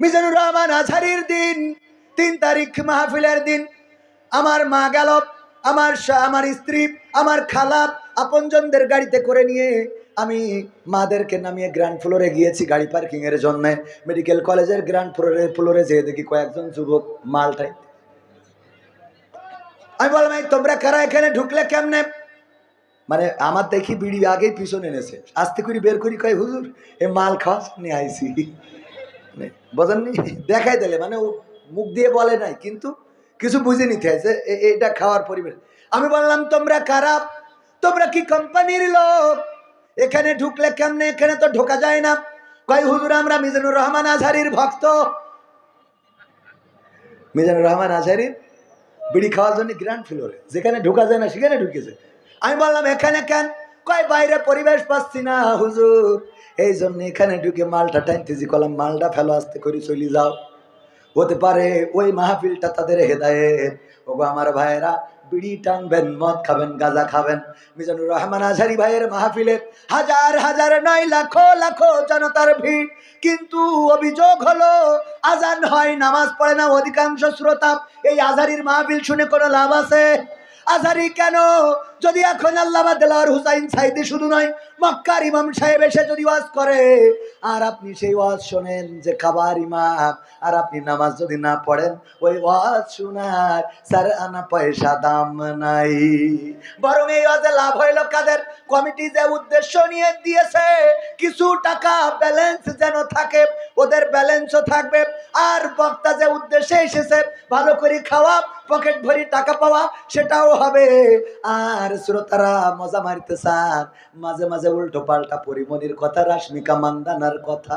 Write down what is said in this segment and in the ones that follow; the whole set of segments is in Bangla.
মিজানুর রহমান আজহারির দিন, তিন তারিখ মাহফিলের দিন। আমার মা গেল, আমার আমার স্ত্রী, আমার খালা আপনজনদের গাড়িতে করে নিয়ে আমি মাদেরকে নামিয়ে গ্র্যান্ড ফ্লোরে গিয়েছি গাড়ি পার্কিং এর জন্য। মেডিকেল কলেজের গ্র্যান্ড ফ্লোরে ফ্লোরে যেয়ে দেখি কয়েকজন যুবক মালটাই আমি বললাম, এই তোমরা কারা এখানে ঢুকলে কেমনে? মানে আমার দেখি বিড়ি আগেই পিছনে এনেছে আস্তে করে বের করি, কয়, হুজুর, এ মাল খাওয়া নিয়ে আইসি বোঝেননি? দেখাই দিলে মানে ও মুখ দিয়ে বলে নাই, কিন্তু কিছু বুঝে নিতে এ- এটা খাওয়ার পরিবেশ। আমি বললাম, তোমরা খারাপ? তোমরা কি কোম্পানির লোক? এখানে ঢুকলে কেমনে? এখানে তো ঢোকা যায় না। কয়, হুজুর, আমরা মিজানুর রহমান আজহারির ভক্ত। মিজানুর রহমান আজহারির বিড়ি খাওয়ার জন্য গ্র্যান্ড ফ্লোরে যেখানে ঢোকা যায় না, সেখানে ঢুকেছে। আমি বললাম, এখানে কেন? কয়, বাইরে পরিবেশ পাচ্ছি না, হুজুর। এই জন্য এখানে ঢুকে মালটা টাইনতেছি কলাম মালটা ফেলো, আসতে করে চলে যাও। হতে পারে ওই মাহফিলটা তাদের হেদায়েত। ওগো আমার ভাইয়েরা, বিড়ি টানবেন, মদ খাবেন, গাঁজা খাবেন। মিজানুর রহমান আজহারি ভাইয়ের মাহফিলে হাজার হাজার, নয় লাখো লাখো জনতার ভিড়। কিন্তু অভিযোগ হলো, আজান হয়, নামাজ পড়ে না অধিকাংশ শ্রোতা। এই আজহারির মাহফিল শুনে কোনো লাভ আছে? আজহারি কেন যদি এখন আল্লামা দেলাওয়ার হুসাইন সাইদি শুধু নয়, মক্কার ইমাম সাহেব এসে যদি ওয়াজ করে, আর আপনি সেই ওয়াজ শোনেন যে খাবার ইমাম, আর আপনি নামাজ যদি না পড়েন, ওই ওয়াজ শোনার স্যার আনা পয়সা দাম নাই। বরং এই ওয়াজে লাভ হইল কাদের? কমিটি যে উদ্দেশ্য নিয়ে দিয়েছে, কিছু টাকা ব্যালেন্স যেন থাকে, ওদের ব্যালেন্সও থাকবে। আর বক্তা যে উদ্দেশ্যে এসেছে, ভালো করে খাওয়া, পকেট ভরি টাকা পাওয়া, সেটাও হবে। আর শ্রোতারা মজা মারিতে চান মাঝে মাঝে উল্টো পাল্টা পরিমনির কথা, রাশ্মিকা মান্দানার কথা।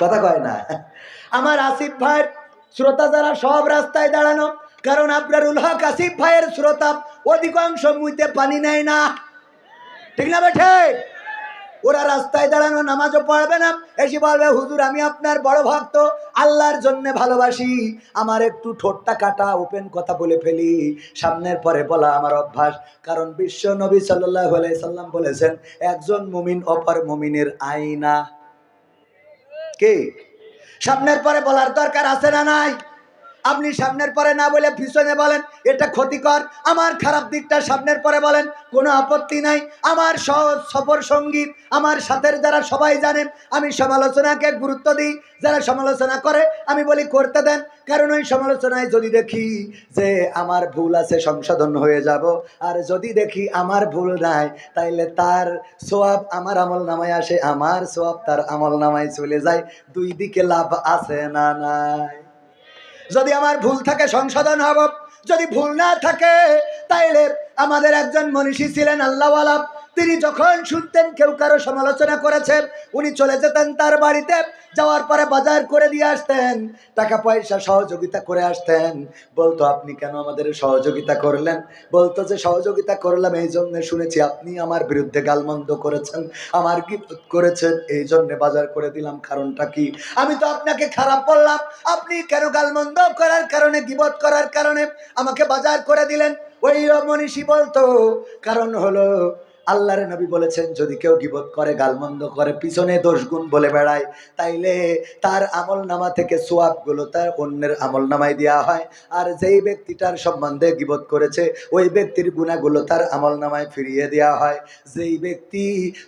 কথা কয় না? আমার আসিফ ভাইয়ের শ্রোতা যারা সব রাস্তায় দাঁড়ানো, কারণ আপনার হক আসিফ ভাইয়ের শ্রোতা, অধিকাংশ মুইতে পানি নেয় না। ঠিক না বেঠে? ওরা রাস্তায় দাঁড়ানো নামাজও পড়বে না। এসে বলবে, হুজুর, আমি আপনার বড় ভক্ত। আল্লাহর জন্য ভালোবাসি। আমার একটু ঠোঁটটা কাটা, ওপেন কথা বলে ফেলি। সামনের পরে বলা আমার অভ্যাস। কারণ বিশ্ব নবী সাল্লাহ সাল্লাম বলেছেন, একজন মুমিন অপর মুমিনের আইনা কে? সামনের পরে বলার দরকার আছে না নাই? আপনি সামনের পরে না বলে পিছনে বলেন, এটা ক্ষতিকর। আমার খারাপ দিকটা সামনের পরে বলেন, কোনো আপত্তি নাই। আমার সহজ সফর সঙ্গী আমার সাথের যারা সবাই জানেন আমি সমালোচনাকে গুরুত্ব দিই। যারা সমালোচনা করে, আমি বলি করতে দেন। কারণ ওই সমালোচনায় যদি দেখি যে আমার ভুল আছে, সংশোধন হয়ে যাব। আর যদি দেখি আমার ভুল নাই, তাইলে তার সোয়াব আমার আমল নামায় আসে। আমার সোয়াব তার আমল নামায় চলে যায়। দুই দিকে লাভ আছে না নাই? যদি আমার ভুল থাকে সংশোধন হব। যদি ভুল না থাকে, তাইলে আমাদের একজন মনীষী ছিলেন আল্লাহওয়ালা। তিনি যখন শুনতেন কেউ কারও সমালোচনা করেছেন, উনি চলে যেতেন তার বাড়িতে, যাওয়ার পরে বাজার করে দিয়ে আসতেন, টাকা পয়সা সহযোগিতা করে আসতেন। বলতো, আপনি কেন আমাদের সহযোগিতা করলেন? বলতো যে, সহযোগিতা করলাম এই জন্য শুনেছি আপনি আমার বিরুদ্ধে গালমন্দ করেছেন, আমার কি করেছেন, এই জন্য বাজার করে দিলাম, কারণটা কি? আমি তো আপনাকে খারাপ বললাম, আপনি কেন গালমন্দ করার কারণে, গিবত করার কারণে আমাকে বাজার করে দিলেন? ওই মনীষী বলতো, কারণ হলো আল্লাহর নবী বলেছেন, যদি কেউ গিবত করে, গালমন্দ করে, পিছনে দোষ গুণ বলে বেড়ায়, তাইলে তার আমল নামা থেকে সোয়াবগুলো তার অন্যের আমল নামায় দেওয়া হয়। আর যেই ব্যক্তিটার সম্বন্ধে গিবত করেছে, ওই ব্যক্তির গুণাগুলো তার আমল নামায় ফিরিয়ে দেওয়া হয়। যেই ব্যক্তি,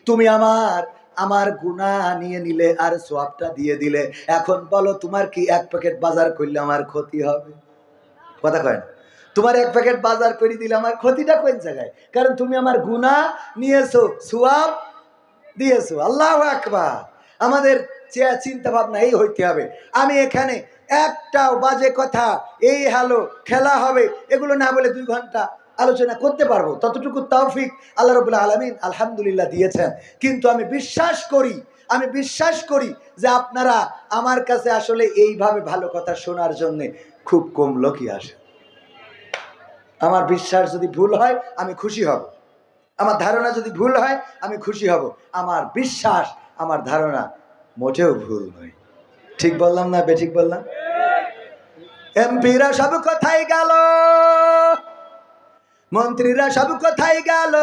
তুমি আমার আমার গুণা নিয়ে নিলে আর সোয়াবটা দিয়ে দিলে, এখন বলো তোমার কি এক প্যাকেট বাজার করলে আমার ক্ষতি হবে? কথা কয় না। তোমার এক প্যাকেট বাজার করে দিলে আমার ক্ষতিটা কোন জায়গায়? কারণ তুমি আমার গুণা নিয়েছো সোয়াব দিয়েছ। আল্লাহ আকবার। আমাদের চিন্তা ভাবনা এই হইতে হবে। আমি এখানে একটাও বাজে কথা, এই হ্যালো, খেলা হবে, এগুলো না বলে দুই ঘণ্টা আলোচনা করতে পারব। ততটুকু তৌফিক আল্লাহ রবুল্লা আলমিন আলহামদুলিল্লাহ দিয়েছেন। কিন্তু আমি বিশ্বাস করি, আমি বিশ্বাস করি যে আপনারা আমার কাছে আসলে এইভাবে ভালো কথা শোনার জন্যে খুব কম লোকই আসে। আমার বিশ্বাস যদি ভুল হয়, আমি খুশি হব। আমার ধারণা যদি ভুল হয়, আমি খুশি হব। আমার বিশ্বাস, আমার ধারণা মোটেও ভুল নয়। ঠিক বললাম না বেঠিক বললাম? এমপিরা সব কোথায় গেল, মন্ত্রীরা সব কোথায় গেল,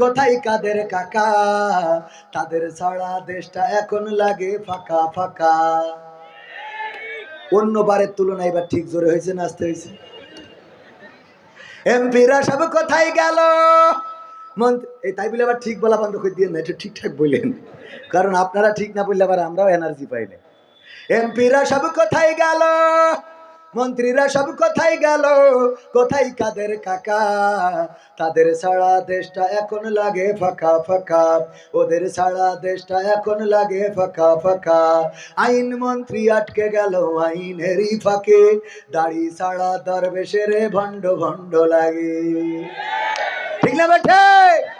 কোথায় কাদের কাকা? তাদের ছাড়া দেশটা এখন লাগে ফাঁকা ফাঁকা। অন্যবারের তুলনায় এবার ঠিক জোরে হয়েছে নাচতে হয়েছে? এমপিরা সব কোথায় গেল? মন্ত্রী তাই বলে আবার ঠিক বলা বন্ধ করে দিয়ে না এটা ঠিকঠাক বললেন কারণ আপনারা ঠিক না বললে আবার আমরাও এনার্জি পাই না। এমপিরা সব কোথায় গেল? মন্ত্রীরা সব কোথায় গেল? কোথায় কাদের কাকা? তাদের সারা দেশটা এখন লাগে ফাঁকা ফাঁকা। ওদের সারা দেশটা এখন লাগে ফাঁকা ফাঁকা। আইন মন্ত্রী আটকে গেল আইনেরই ফাঁকে। দাড়ি সারা দরবেশের ভণ্ড ভণ্ড লাগে। ঠিক না বেঠে?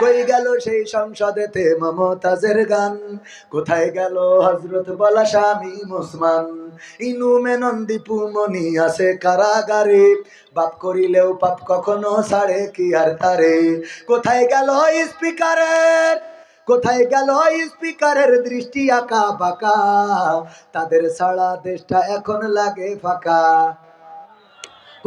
কই গেল সেই সংসদেতে মমতাজের গান। কোথায় গেল হজরত বলা স্বামী মুসমান? ইনু মেনন দীপু মনি আছে কারাগারে। বাপ করিলেও পাপ কখনো ছাড়ে, কি আর তারে? কোথায় গেল স্পিকারের কোথায় গেল স্পিকারের দৃষ্টি আঁকা বাঁকা? তাদের সারা দেশটা এখন লাগে ফাঁকা।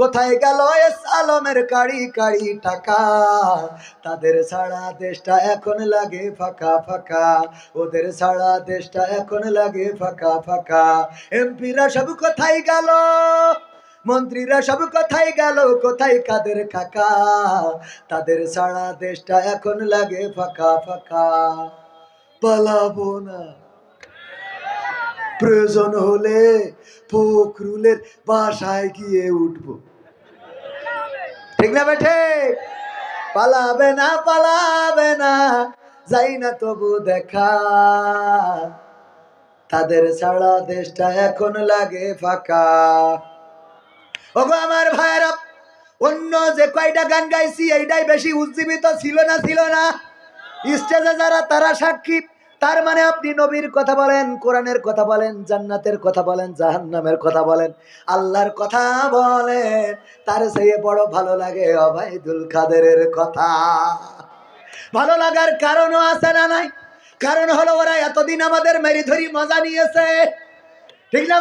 কোথায় গেল এস আলমের কাড়ি কাড়ি টাকা? তাদের সারা দেশটা এখন লাগে ফাঁকা ফাঁকা। ওদের সারা দেশটা এখন লাগে ফাঁকা ফাঁকা। এমপিরা সব কোথায় গেল? মন্ত্রীরা সব কোথায় গেল? কোথায় কাদের কাকা? তাদের সারা দেশটা এখন লাগে ফাঁকা ফাঁকা। পালাবো না। প্রয়োজন হলে ফখরুলের বাসায় গিয়ে উঠবো। ঠিক না বেঠে পালাবে না পালাবে না, যাই না তবু দেখা। তাদের সারা দেশটা এখন লাগে ফাঁকা। ওগো আমার ভাইয়েরা, অন্য যে কয়টা গান গাইছি, এইটাই বেশি উজ্জীবিত ছিল না ছিল না। স্টেজে যারা, তারা সাক্ষী। তার মানে আপনি নবীর কথা বলেন, কোরআনের কথা বলেন, জান্নাতের কথা বলেন, জাহান্নামের কথা বলেন। আল্লাহর কথা বলেন, তার সেই বড় ভালো লাগে অবাইদুল কাদেরের কথা। ভালো লাগার কারণও আছে না নাই? কারণ হলো ওরা এতদিন আমাদের মেরি ধরি মজা নিয়েছে। ঠিক না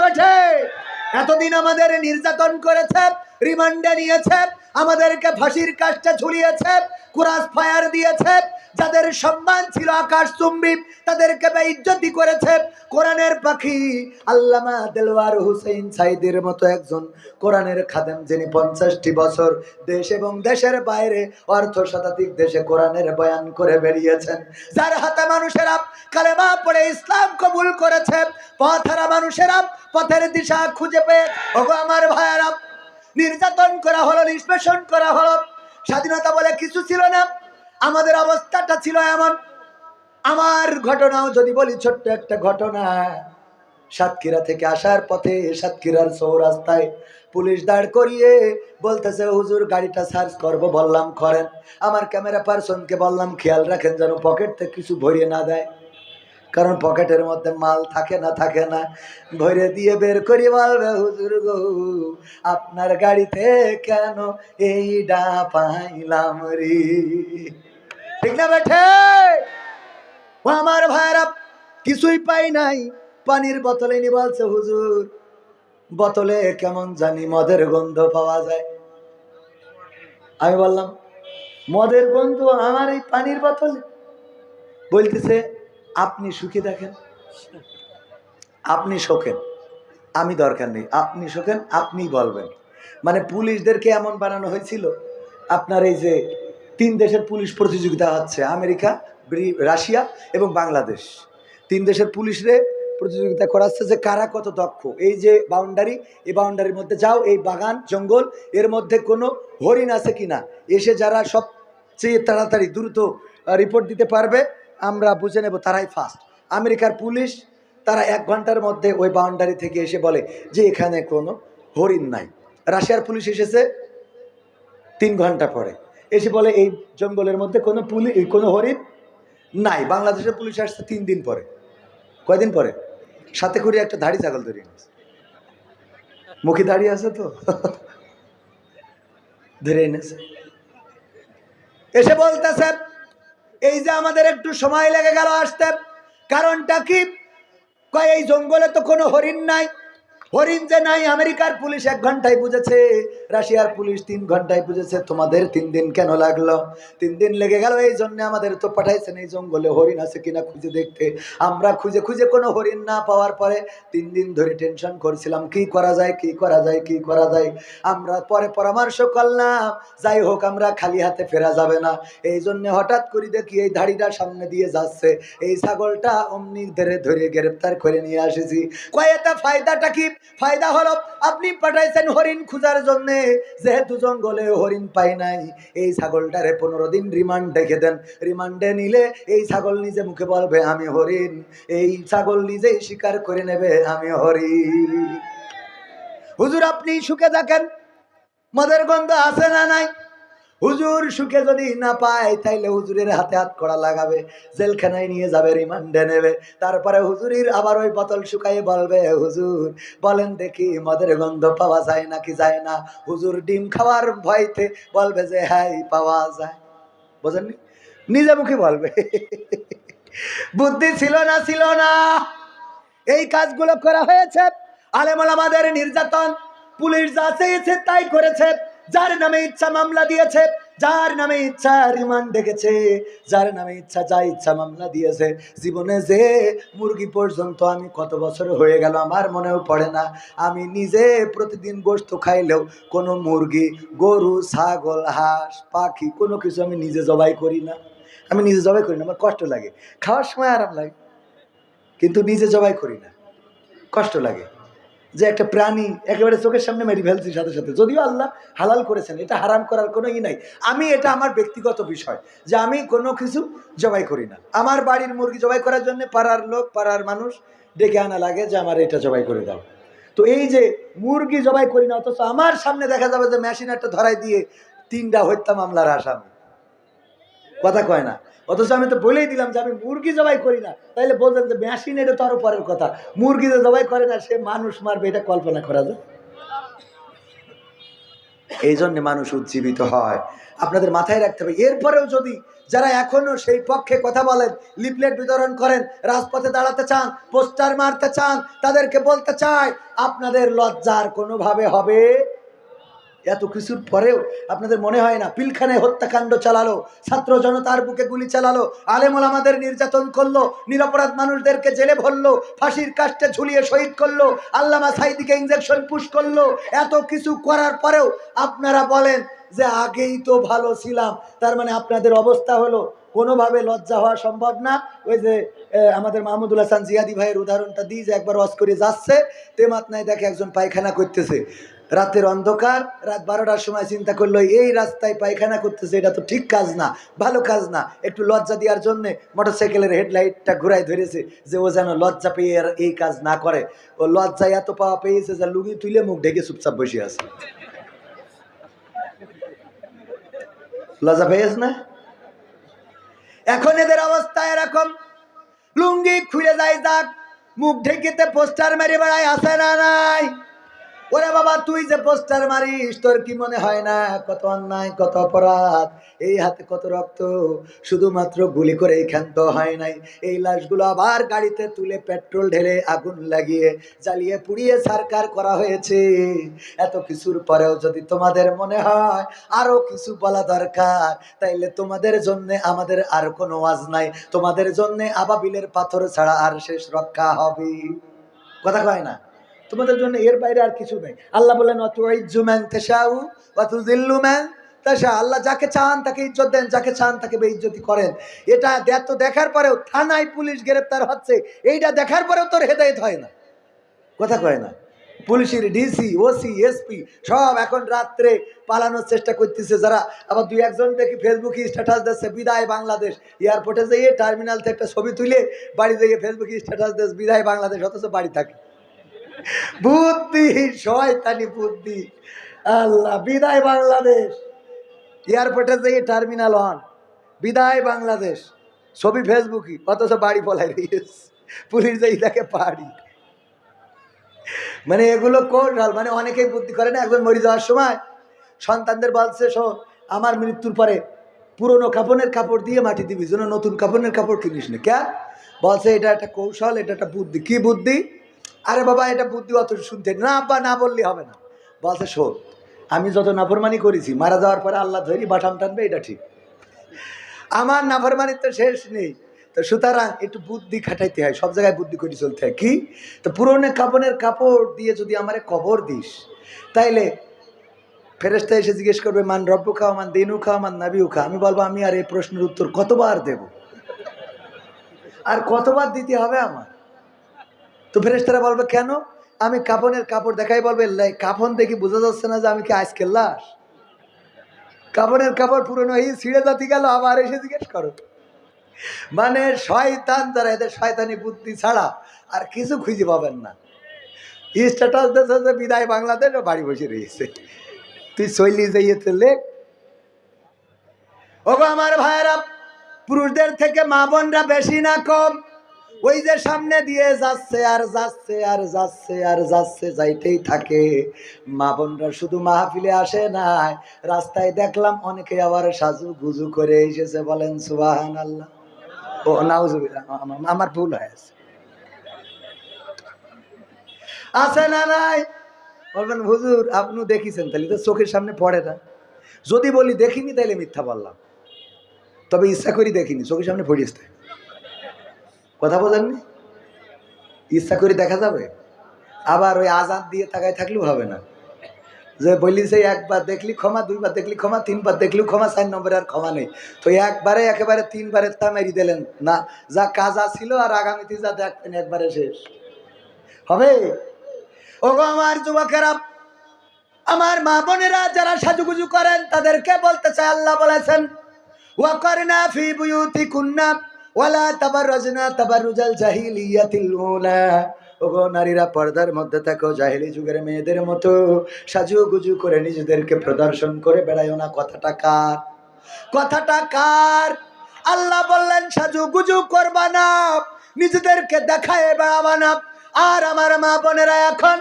এতদিন আমাদের নির্যাতন করেছে, রিমান্ডে নিয়েছে আমাদেরকে ফাঁসির কাজটা ঝুলিয়েছে, কুরাস ফায়ার দিয়েছে, যাদের সম্মান ছিল আকাশ চুম্বি, তাদেরকে বেইজ্জতি করেছে। কোরআনের পাখি আল্লামা দেলওয়ার হুসেইন সাইদের মতো একজন কোরআনের খাদেম, যিনি পঞ্চাশটি বছর দেশ এবং দেশের বাইরে অর্থ শতাধিক দেশে কোরআনের বয়ান করে বেরিয়েছেন। যার হাতে মানুষেরা কালেমা পড়ে ইসলাম কবুল করেছে, পথহারা মানুষেরা পথের দিশা খুঁজে পেয়ে, ওগো আমার ভাইয়েরা নির্যাতন করা হলো, নিষ্পেষণ করা হলো। স্বাধীনতা বলে কিছু ছিল না। আমাদের অবস্থাটা ছিল এমন। আমার ঘটনাও যদি বলি ছোট্ট একটা ঘটনা। সাতক্ষীরা থেকে আসার পথে সাতক্ষীরার চৌরাস্তায় পুলিশ দাঁড় করিয়ে বলতেছে, হুজুর, গাড়িটা সার্চ করব, বললাম, করেন। আমার ক্যামেরা পার্সনকে বললাম, খেয়াল রাখেন যেন পকেট থেকে কিছু ভরিয়ে না দেয়। কারণ পকেটের মধ্যে মাল থাকে না থাকে না। ভরে দিয়ে বের করি বলবে, হুজুর গো, আপনার গাড়িতে কেন এইডা পাইলাম রে? ঠিক না বেঠে? আমার ভাইরা কিছুই পাই নাই। পানির বোতলে নি বলছে, হুজুর, বোতলে কেমন জানি মদের গন্ধ পাওয়া যায়। আমি বললাম, মদের গন্ধ আমার এই পানির বোতলে? বলতেছে আপনি সুখী দেখেন আপনি শোকেন। আমি দরকার নেই। আপনি শোকেন, আপনি বলবেন। মানে পুলিশদেরকে এমন বানানো হয়েছিল, আপনার এই যে তিন দেশের পুলিশ প্রতিযোগিতা হচ্ছে, আমেরিকা রাশিয়া এবং বাংলাদেশ। তিন দেশের পুলিশরে প্রতিযোগিতা করাচ্ছে যে কারা কত দক্ষ। এই যে বাউন্ডারি, এই বাউন্ডারির মধ্যে যাও, এই বাগান, জঙ্গল, এর মধ্যে কোনো হরিণ আছে কিনা? এসে যারা সবচেয়ে তাড়াতাড়ি দ্রুত রিপোর্ট দিতে পারবে আমরা বুঝে নেব তারাই ফার্স্ট আমেরিকার পুলিশ, তারা এক ঘণ্টার মধ্যে ওই বাউন্ডারি থেকে এসে বলে যে এখানে কোনো হরিণ নাই। রাশিয়ার পুলিশ এসেছে তিন ঘণ্টা পরে। এসে বলে এই জঙ্গলের মধ্যে কোনো পুলিশ কোনো হরিণ নাই। বাংলাদেশের পুলিশ আসছে তিন দিন পরে। কয়দিন পরে? সাথে করে একটা ধাড়ি ছাগল ধরে এনেছে মুখে দাঁড়িয়ে আছে তো? ধরে এনেছে। এসে বলতেছে এই যে আমাদের একটু সময় লেগে গেল আসতে, কারণটা কি? কয়, এই জঙ্গলে তো কোনো হরিণ নাই। হরিণ যে নাই, আমেরিকার পুলিশ এক ঘন্টায় বুঝেছে। রাশিয়ার পুলিশ তিন ঘন্টায় বুঝেছে, তোমাদের তিন দিন কেন লাগল? তিন দিন লেগে গেল, এই জন্য আমাদের তো পাঠাইছেন, এই জঙ্গলে হরিণ আছে কিনা খুঁজে দেখতে। আমরা খুঁজে খুঁজে কোনো হরিণ না পাওয়ার পরে তিন দিন ধরে টেনশন করছিলাম, কি করা যায়, কি করা যায়, কি করা যায়? আমরা পরে পরামর্শ করলাম, যাই হোক, আমরা খালি হাতে ফেরা যাবে না। এই জন্য হঠাৎ করে দেখি এই ধাড়িটা সামনে দিয়ে যাচ্ছে। এই ছাগলটা অমনি ধরে ধরে গ্রেপ্তার করে নিয়ে আসেছি। কয়েকটা ফায়দাটা কি? ফায়দা হল, আপনি পাঠাইছেন হরিণ খুঁজার জন্যে। যেহেতু জঙ্গলে হরিণ পাই নাই, এই ছাগলটারে পনেরো দিন রিমান্ড দেখে দেন। রিমান্ডে নিলে এই ছাগল নিজে মুখে বলবে, আমি হরিণ। এই ছাগল নিজেই স্বীকার করে নেবে, আমি হরিণ। হুজুর, আপনি সুখে থাকেন? মদের গন্ধ আছে না নাই? হুজুর সুখে যদি না পায়, তাইলে হুজুরের হাতে হাত করা লাগাবে, জেলখানায় নিয়ে যাবে, রিমান্ডে নেবে। তারপরে হুজুরির আবার ওই বোতল শুকাইয়ে বলবে, হুজুর, বলেন দেখি মদের গন্ধ পাওয়া যায় নাকি যায় না? হুজুর ডিম খাওয়ার ভয়তে বলবে যে হ্যাঁ পাওয়া যায়। বোঝেননি? নিজে মুখে বলবে। বুদ্ধি ছিল না ছিল না। এই কাজগুলো করা হয়েছে। আলেমল আমাদের নির্যাতন, পুলিশ যা চেয়েছে তাই করেছে। যার নামে ইচ্ছা মামলা দিয়েছে, যার নামে ইচ্ছা রিমান্ড ডেকেছে, যার নামে ইচ্ছা যা ইচ্ছা মামলা দিয়েছে, জীবনে যে মুরগি পর্যন্ত আমি কত বছর হয়ে গেল আমার মনেও পড়ে না। আমি নিজে প্রতিদিন গোস্ত খাইলেও কোনো মুরগি, গরু, ছাগল, হাঁস, পাখি কোনো কিছু আমি নিজে জবাই করি না। আমি নিজে জবাই করি না, আমার কষ্ট লাগে। খাওয়ার সময় আরাম লাগে, কিন্তু নিজে জবাই করি না। কষ্ট লাগে। যে একটা প্রাণী একেবারে চোখের সামনে মেরে ফেলছি সাথে সাথে। যদিও আল্লাহ হালাল করেছেন, এটা হারাম করার কোনো ই নাই। আমি এটা আমার ব্যক্তিগত বিষয় যে আমি কোনো কিছু জবাই করি না। আমার বাড়ির মুরগি জবাই করার জন্য পাড়ার লোক, পাড়ার মানুষ ডেকে আনা লাগে যে আমার এটা জবাই করে দাও। তো এই যে মুরগি জবাই করি না, অথচ আমার সামনে দেখা যাবে যে মেশিন একটা ধরাই দিয়ে তিনটা হত্যা মামলার আসামি। কথা কয় না। অথচ আমি তো বলেই দিলাম যে আমি মুরগি জবাই করি না। তাইলে বলতেন যে মেশিন এটা তো আরও পরের কথা। মুরগি যে জবাই করে না, সে মানুষ মারবে, এটা কল্পনা করা যায়? এই জন্য মানুষ উজ্জীবিত হয়। আপনাদের মাথায় রাখতে হবে, এরপরেও যদি যারা এখনও সেই পক্ষে কথা বলেন, লিফলেট বিতরণ করেন, রাজপথে দাঁড়াতে চান, পোস্টার মারতে চান, তাদেরকে বলতে চায় আপনাদের লজ্জার কোনোভাবে হবে এত কিছুর পরেও আপনাদের মনে হয় না? পিলখানায় হত্যাকাণ্ড চালালো, ছাত্র জনতার বুকে গুলি চালালো, আলেমল আমাদের নির্যাতন করল, নিরপরাধ মানুষদেরকে জেলে ভরলো, ফাঁসির কাষ্টে ঝুলিয়ে শহীদ করল, আল্লামা সাইদিকে ইঞ্জেকশন পুশ করল, এত কিছু করার পরেও আপনারা বলেন যে আগেই তো ভালো ছিলাম। তার মানে আপনাদের অবস্থা হলো কোনোভাবে লজ্জা হওয়া সম্ভব না। ওই যে আমাদের মাহমুদুল হাসান জিয়াদি ভাইয়ের উদাহরণটা দিই যে একবার ওয়াজ করে যাচ্ছে, তেমাত নাই দেখে একজন পায়খানা করতেছে। রাতের অন্ধকার, রাত বারোটার সময় চিন্তা করল, এই রাস্তায় পায়খানা করতেছে, এটা তো ঠিক কাজ না, ভালো কাজ না। একটু লজ্জা দেওয়ার জন্য মোটরসাইকেলের হেডলাইটটা ঘুরাই ধরেছে যে ও যেন লজ্জা পেয়ে আর এই কাজ না করে। ও লজ্জায় এত পাওয়া পেয়েছে যে লুঙ্গি তুলে মুখ ঢেকে চুপচাপ বসে আছে। লজ্জা পেয়েছ না? এখন এদের অবস্থা এরকম। লুঙ্গি খুলে যায় যাক, মুখ ঢেকেতে পোস্টার মেরে বেড়ায় আসে না নাই? ওরে বাবা, তুই যে পোস্টার মারিস, তোর কি মনে হয় না? কত অন্যায়, কত অপরাধ। এই হাতে কত রক্ত, শুধুমাত্র গুলি করে ক্ষান্ত হয় নাই। এই লাশগুলো আবার গাড়িতে তুলে পেট্রোল ঢেলে আগুন লাগিয়ে জ্বালিয়ে পুড়িয়ে সারকার করা হয়েছে। এত কিছুর পরেও যদি তোমাদের মনে হয় আরও কিছু বলা দরকার, তাইলে তোমাদের জন্য আমাদের আর কোনো ওয়াজ নাই। তোমাদের জন্যে আবাবিলের পাথর ছাড়া আর শেষ রক্ষা হবে। কথা কয় না? তোমাদের জন্য এর বাইরে আর কিছু নেই। আল্লাহ বলেন আল্লাহ যাকে চান তাকে ইজ্জত দেন, যাকে চান তাকে বেইজ্জতি করেন। এটা এত দেখার পরেও থানায় পুলিশ গ্রেপ্তার হচ্ছে, এইটা দেখার পরেও তোর হেদায়ত হয় না। কথা কয় না? পুলিশের ডিসি, ওসি, এসপি সব এখন রাত্রে পালানোর চেষ্টা করতেছে যারা। আবার দুই একজন দেখি ফেসবুকে স্ট্যাটাস দিচ্ছে, বিদায় বাংলাদেশ। এয়ারপোর্টে যেয়ে টার্মিনাল থেকে একটা ছবি তুলে বাড়ি যেয়ে ফেসবুকে স্ট্যাটাস দিচ্ছে, বিদায় বাংলাদেশ। অথচ বাড়ি থাকে। বুদ্ধি, শয়তানি বুদ্ধি। আল্লাহ, বিদায় বাংলাদেশ। এয়ারপোর্টে যেয়ে টার্মিনাল হন বিদায় বাংলাদেশ। ছবি ফেসবুকই অথচ বাড়ি পলাই রয়েছে পুলিশ যেই দেখে পাড়ি। মানে এগুলো কৌশল মানে অনেকেই বুদ্ধি করে না, একজন মরে যাওয়ার সময় সন্তানদের বলছে শোন আমার মৃত্যুর পরে পুরনো কাপড়ের কাপড় দিয়ে মাটি দিবি, যেন নতুন কাপড়ের কাপড় কিনিস না। ক্যা? বলছে, এটা একটা কৌশল, এটা একটা বুদ্ধি। কি বুদ্ধি? আরে বাবা, এটা বুদ্ধি অত শুনতে না, বা না বললে হবে না। বলছে, শোন, আমি যত নাফরমানি করেছি, মারা যাওয়ার পরে আল্লাহ ধরি বাটাম টানবে, এটা ঠিক। আমার নাফরমানির তো শেষ নেই। তো সুতরাং একটু বুদ্ধি খাটাইতে হয়, সব জায়গায় বুদ্ধি করে চলতে হয়। কি? তো পুরনো কাপড়ের কাপড় দিয়ে যদি আমারে কবর দিস, তাইলে ফেরেস্তা এসে জিজ্ঞেস করবে, মান রব্বু খাও মান দিনু খাও মান নাবিউ খা আমি বলব, আমি আর এই প্রশ্নের উত্তর কতবার দেব? আর কতবার দিতে হবে আমার? তো ফেরেস্তারা বলবে কেন? আমি কাপনের কাপড় দেখাই বলবে "লাই, কাফন দেখি বোঝা যাচ্ছে না যে আমি কি আজকে লাশ? কাপনের কাপড় পুরনো এই ছিঁড়ে জাতি গেল আবার এসে জিজ্ঞেস করো। মানে শয়তান যারা এদের শয়তানি বুদ্ধি ছাড়া আর কিছু খুঁজে পাবেন না। স্ট্যাটাস দেশে বিদায় বাংলাদেশ বাড়ি বসে রয়েছে। তুই শৈলী যাইয়ে তো লেখ ওগো আমার ভাইয়েরা পুরুষদের থেকে মা বোনরা বেশি না কম। ওই যে সামনে দিয়ে যাচ্ছে, আর যাচ্ছে আর যাচ্ছে আর যাচ্ছে, যাইতেই থাকে। মা বোনরা শুধু মাহফিলে আসে নাই। রাস্তায় দেখলাম অনেকে আবার সাজু গুজু করে এসেছে, বলেন সুবাহান আল্লাহ ও, নাউজুবিল্লাহ আমা- আমার ভুল হয়েছে। আছে না নাই? বলবেন, হুজুর আপনি দেখিছেন, তাহলে তো চোখের সামনে পড়ে না। যদি বলি, দেখিনি, তাহলে মিথ্যা বললাম। তবে ইচ্ছা করি দেখিনি, চোখের সামনে তাই কথা বোঝেননি ইচ্ছা করে দেখা যাবে? আবার ওই আজাদ দিয়ে তাকায় থাকলেও হবে না। যে বলি যে একবার দেখলি ক্ষমা, দুইবার দেখলি ক্ষমা, তিনবার দেখলি ক্ষমা, চার নম্বরে আর ক্ষমা নেই। তো একবারে একেবারে তিনবারে তা মেরি দিলেন। না, যা কাজা ছিল আর আগামীতে যা দেখবেন একবারে শেষ। হবে? ওগো আমার যুবকেরা, আমার মা বোনেরা যারা সাজুগুজু করেন, তাদেরকে বলতে চাই, আল্লাহ বলেছেন ওয়াকারনা ফি বুয়ুতিকুন্না। ওয়ালা তাবাররাজনা তাবাররুজাল জাহিলিয়াতিল উলা। ওগো নারীরা পর্দার মধ্যে থাকো, জাহিলি যুগের মেয়েদের মতো সাজুগুজু করে নিজেদেরকে প্রদর্শন করে বেড়াইও না। কথাটা কার? কথাটা কার? আল্লাহ বললেন, সাজুগুজু করবা না। নিজেদেরকে দেখায় বেড়াবা না। আর আমার মা বোনেরা এখন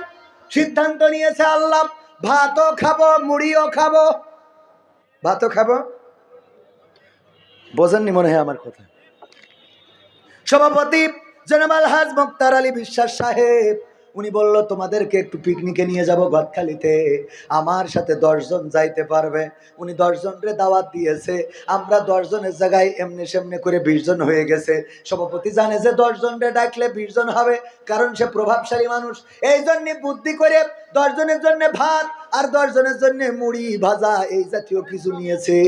সিদ্ধান্ত নিয়েছে, আল্লাহ, ভাতও খাব, মুড়িও খাব। ভাতও খাব? বোঝেননি মনে হয় আমার কথা। সভাপতি জনাব হাজ মুক্তার আলী বিশ্বাস সাহেব, উনি বলল, তোমাদেরকে একটু পিকনিকে নিয়ে যাব গদখালিতে আমার সাথে দশজন যাইতে পারবে। উনি দশজনরে দাওয়াত দিয়েছে। আমরা দশজনের জায়গায় এমনি সেমনি করে বিশজন হয়ে গেছে। সভাপতি জানে যে দশজনরে ডাকলে বিশ জন হবে, কারণ সে প্রভাবশালী মানুষ। এই জন্যে বুদ্ধি করে দশজনের জন্য ভাত আর দশজনের জন্য মুড়ি, ভাজা, এই জাতীয় কিছু নিয়েছে।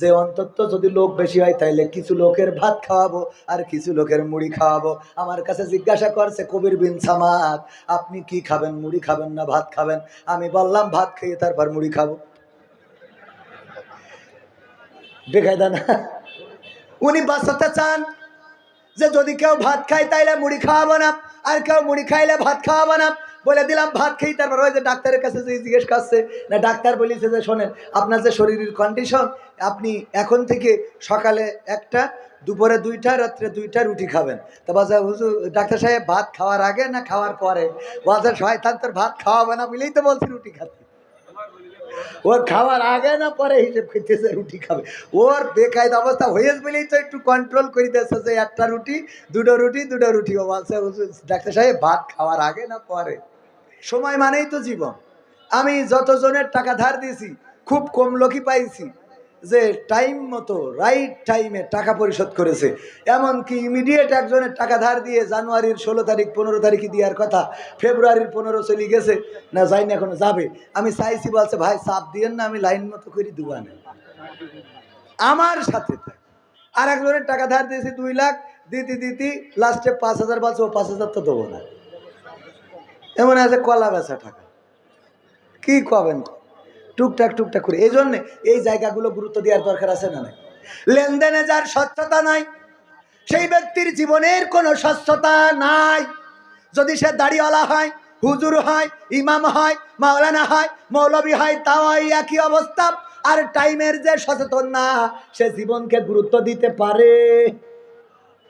যে অন্তত যদি লোক বেশি হয়, তাইলে কিছু লোকের ভাত খাওয়াবো আর কিছু লোকের মুড়ি খাওয়াবো। আমার কাছে জিজ্ঞাসা করছে, কবির বিন সামাদ, আপনি কি খাবেন? মুড়ি খাবেন না ভাত খাবেন? আমি বললাম, ভাত খেয়ে তারপর মুড়ি খাব। বেকায়দা না। উনি বাঁচাতে চান যে যদি কেউ ভাত খায়, তাইলে মুড়ি খাওয়াবো না। আর কেউ মুড়ি খাইলে ভাত খাওয়াবো না। বলে দিলাম, ভাত খেয়ে তারপর ওই যে ডাক্তারের কাছে যে জিজ্ঞেস করছে, না ডাক্তার বলেছে যে, শোনেন, আপনার যে শরীরের কন্ডিশন আপনি এখন থেকে সকালে একটা, দুপুরে দুইটা, রাত্রে দুইটা রুটি খাবেন। তো বাজা হুজুর, ডাক্তার সাহেব, ভাত খাওয়ার আগে না খাওয়ার পরে? বলছে, শয়তান তোর ভাত খাওয়াবে না বলেই তো বলছি রুটি খাতে। ওর খাওয়ার আগে না পরে হিসেব করতেছে রুটি খাবে। ওর বেকায়দা অবস্থা হয়েছে বলেই তো একটু কন্ট্রোল করে দিয়েছে যে, একটা রুটি, দুটো রুটি দুটো রুটি। ও বলছে ডাক্তার সাহেব, ভাত খাওয়ার আগে না পরে? সময় মানেই তো জীবন। আমি যতজনের টাকা ধার দিয়েছি, খুব কম লোকই পাইছি যে টাইম মতো রাইট টাইমে টাকা পরিশোধ করেছে। এমনকি ইমিডিয়েট একজনের টাকা ধার দিয়ে জানুয়ারির ষোলো তারিখ, পনেরো তারিখে দেওয়ার কথা, ফেব্রুয়ারির পনেরো চলে গেছে, না যাই না এখনও, যাবে। আমি চাইছি, বলছে, ভাই, চাপ দিয়েন না, আমি লাইন মতো করি দুবানে আমার সাথে। আর একজনের টাকা ধার দিয়েছি দুই লাখ, দিতি দিতি লাস্টে পাঁচ হাজার বলছে, ও পাঁচ হাজার তো দেবো না। এমন আছে কলা বেচা টাকা। কি কবেন? টুকটাক টুকটাক করে। এই জন্যে এই জায়গাগুলো গুরুত্ব দেওয়ার দরকার আছে না নাই? লেনদেনে যার স্বচ্ছতা নাই, সেই ব্যক্তির জীবনের কোনো স্বচ্ছতা নাই। যদি সে দাড়িওয়ালা হয়, হুজুর হয়, ইমাম হয়, মাওলানা হয়, মৌলবী হয়, তাও একই অবস্থা। আর টাইমের যে সচেতন না সে জীবনকে গুরুত্ব দিতে পারে।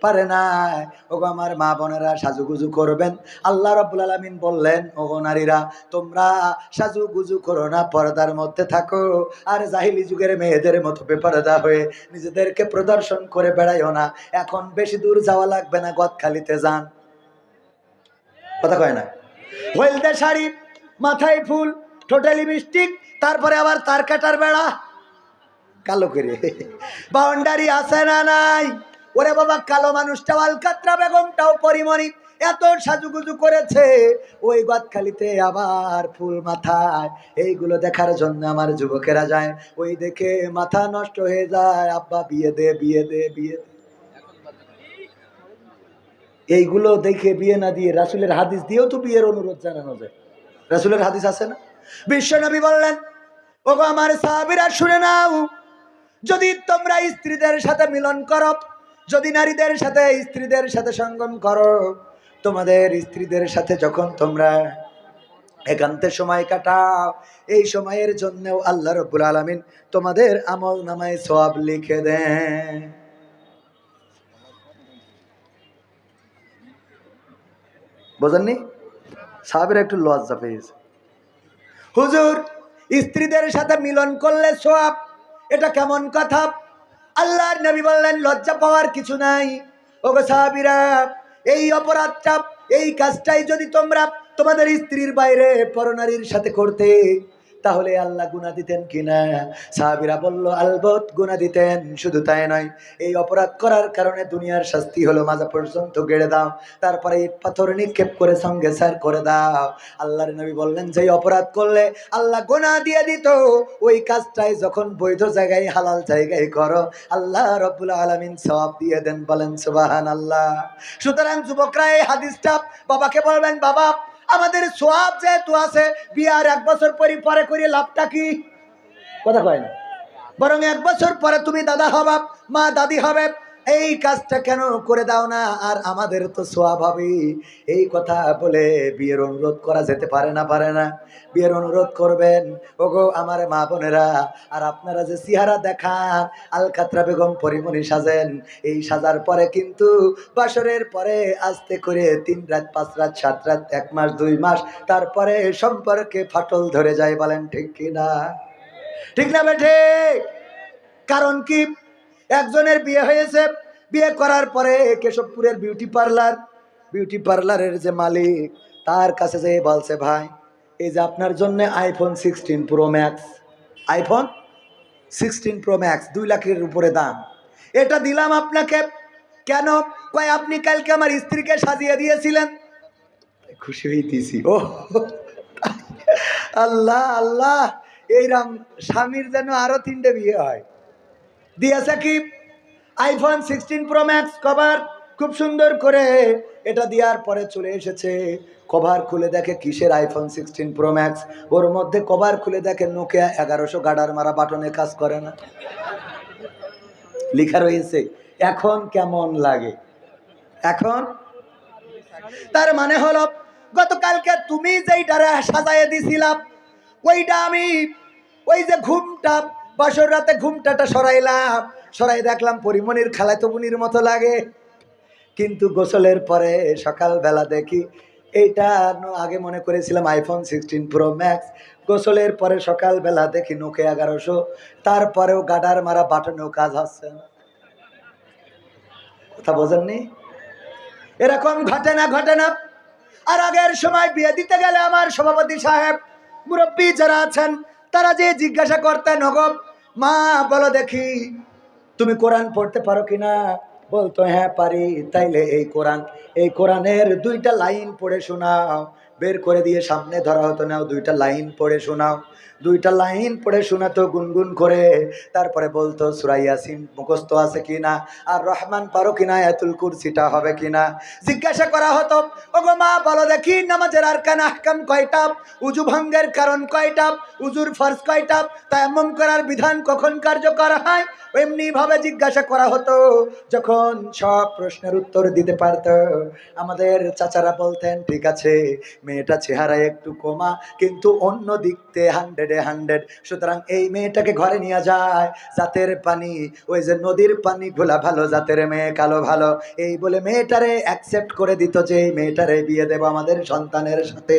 পারে নাই। ওগো আমার মা বোনেরা সাজুগুজু করবেন। আল্লাহ রব্বুল আলমিন বললেন, ওগো নারীরা, তোমরা সাজুগুজু করো না, পর্দার মধ্যে থাকো। আর জাহিলি যুগের মেয়েদের মতো বেপরদা হয়ে নিজেদেরকে প্রদর্শন করে বেড়াইও না। এখন বেশি দূর যাওয়া লাগবে না, গদখালিতে যান। কথা কয় না? হলদে শাড়ি, মাথায় ফুল টোটালি লিপস্টিক, তারপরে আবার তার কাটার বেড়া। কালো করে। বাউন্ডারি আছে না নাই? ওরে বাবা, কালো মানুষটাও আলকাত্রা বেগমটাও পরিমণি। এত সাজুগুজু করেছে। ওই গদখালিতে আবার ফুল মাথায়। এইগুলো দেখার জন্য আমার যুবকেরা যায়। ওই দেখে মাথা নষ্ট হয়ে যায়। আব্বা, বিয়ে দে বিয়ে দে বিয়ে দে। এইগুলো দেখে বিয়ে না দিয়ে রাসুলের হাদিস দিয়েও তো বিয়ের অনুরোধ জানানো যায়। রাসুলের হাদিস আছে না? বিশ্বনবী বললেন, ওগো আমার সাহাবিরা, শুনে নাও। যদি তোমরা স্ত্রীদের সাথে মিলন করো যদি নারীদের সাথে, স্ত্রীদের সাথে সঙ্গম করো, তোমাদের স্ত্রীদের সাথে যখন তোমরা একান্তে সময় কাটাও, এই সময়ের জন্যও আল্লাহ রব্বুল আলমিন তোমাদের আমল নামায় সব লিখে দেন। বোঝেননি? সাহাবের একটু লজ্জা পেয়েছে। হুজুর, স্ত্রীদের সাথে মিলন করলে সোয়াব এটা কেমন কথা? আল্লাহর নবী বললেন, লজ্জা পাওয়ার কিছু নাই। ওগো সাহাবিরা, এই অপরাধটা, এই কাজটাই যদি তোমরা তোমাদের স্ত্রীর বাইরে পরনারীর সাথে করতে তাহলে আল্লাহ গুণা দিতেন কিনা? সাহাবিরা বলল আলবত গুণা দিতেন, শুধু তাই নয়। এই অপরাধ করার কারণে দুনিয়ার শাস্তি হলো মাজা পর্যন্ত গেড়ে দাও। তারপরে ইট পাথর নিক্ষেপ করে সঙ্গে স্যার করে দাও। আল্লাহর নবী বললেন যে অপরাধ করলে আল্লাহ গোনা দিয়ে দিত, ওই কাজটাই যখন বৈধ জায়গায়, হালাল জায়গায় করো। আল্লাহ রব্বুল আলমিন সব দিয়ে দেন, বলেন সুবাহান আল্লাহ সুতরাং যুবকরা, এই হাদিসটা বাবাকে বলবেন, বাবা আমাদের সোয়াব যেহেতু আছে, বিয়ার এক বছর পরে পরে করে লাভটা কি? কথা কয় না। বরং এক বছর পরে তুমি দাদা হবা, মা দাদি হবে এই কাজটা কেন করে দাও না? আর আমাদের তো হবে। এই কথা বলে বিয়ের অনুরোধ করা যেতে পারে না পারে না। বিয়ের অনুরোধ করবেন। ওগো আমার মা বোনেরা, আর আপনারা যে চেহারা দেখান, আলকাতরা বেগম পরিমণি সাজেন, এই সাজার পরে কিন্তু বাসরের পরে আস্তে করে তিন রাত, পাঁচ রাত, সাত রাত, এক মাস, দুই মাস, তারপরে সম্পর্কে ফাটল ধরে যায় বলেন, ঠিক কিনা ঠিক না বেঠে কারণ কি? একজনের বিয়ে হয়েছে, বিয়ে করার পরে কেশবপুরের বিউটি পার্লার বিউটি পার্লারের যে মালিক, তার কাছে যে বলছে, ভাই, এই যে আপনার জন্য iPhone sixteen pro max iPhone sixteen pro max দুই লাখের উপরে দাম। এটা দিলাম আপনাকে। কেন? কয়, আপনি কালকে আমার স্ত্রীকে সাজিয়ে দিয়েছিলেন? খুশি দিয়েছি ও, আল্লাহ আল্লাহ এইরাম স্বামীর যেন আরও তিনটে বিয়ে হয়। দিয়েছে কি iPhone sixteen pro max cover খুব সুন্দর করে। এটা দেওয়ার পরে চলে এসেছে কভার খুলে দেখে কিসের আইফোন সিক্সটিন প্রো ম্যাক্স ওর মধ্যে কভার খুলে দেখে নোকিয়া এগারোশো গাডার মারা বাটনে কাজ করে না। লেখা রয়েছে, এখন কেমন লাগে? এখন? তার মানে হলো, গতকালকে তুমি যেইটারে সাজাইয়ে দিছিলাম, ওইটা আমি, ওই যে ঘুমটা বাসর রাতে ঘুমটাটা সরাইলাম, সরাই দেখলাম পরিমণির খালাতো বুনির মতো লাগে। কিন্তু গোসলের পরে সকালবেলা দেখি এইটা আগে মনে করেছিলাম আইফোন সিক্সটিন প্রো ম্যাক্স গোসলের পরে সকালবেলা দেখি নোকে এগারোশো, তারপরেও গাডার মারা বাটনেও কাজ হচ্ছে না। কথা বোঝেননি? এরকম ঘটে না ঘটে না আর আগের সময় বিয়ে দিতে গেলে আমার সভাপতি সাহেব মুরব্বী যারা আছেন, তারা যে জিজ্ঞাসা করতেন হগব মা, বলো দেখি, তুমি কোরআন পড়তে পারো কিনা? বলতো হ্যাঁ পারি, তাইলে এই কোরআন, এই কোরআনের দুইটা লাইন পড়ে শোনাও। বের করে দিয়ে সামনে ধরা হতো, নাও দুইটা লাইন পড়ে শোনাও। দুইটা লাইন পড়ে শোনাতো গুনগুন করে। তারপরে বলতো সুরাইয়াসিন মুখস্থ আছে কিনা আর রহমান পারো কিনা এতুল কুরসিটা হবে কিনা জিজ্ঞাসা করা হতো, ওগো মা, বলো দেখি নামাজের আর কান আহকাম কয়টা? উজু ভঙ্গের কারণ কয়টা? উজুর ফরজ কয়টা? তায়াম্মুম করার বিধান কখন কার্যকর হয়? এমনি ভাবে জিজ্ঞাসা করা হতো। যখন সব প্রশ্নের উত্তর দিতে পারত, আমাদের চাচারা বলতেন, ঠিক আছে মেয়েটা চেহারায় একটু কমা, কিন্তু অন্য দিকতে হান্ড্রেডে হান্ড্রেড সুতরাং এই মেয়েটাকে ঘরে নিয়ে যায়, জাতের পানি, ওই যে নদীর পানি, ঘোলা ভালো, জাতের মেয়ে, কালো ভালো। এই বলে মেয়েটারে অ্যাকসেপ্ট করে দিত যে, এই মেয়েটারে বিয়ে দেবো আমাদের সন্তানের সাথে।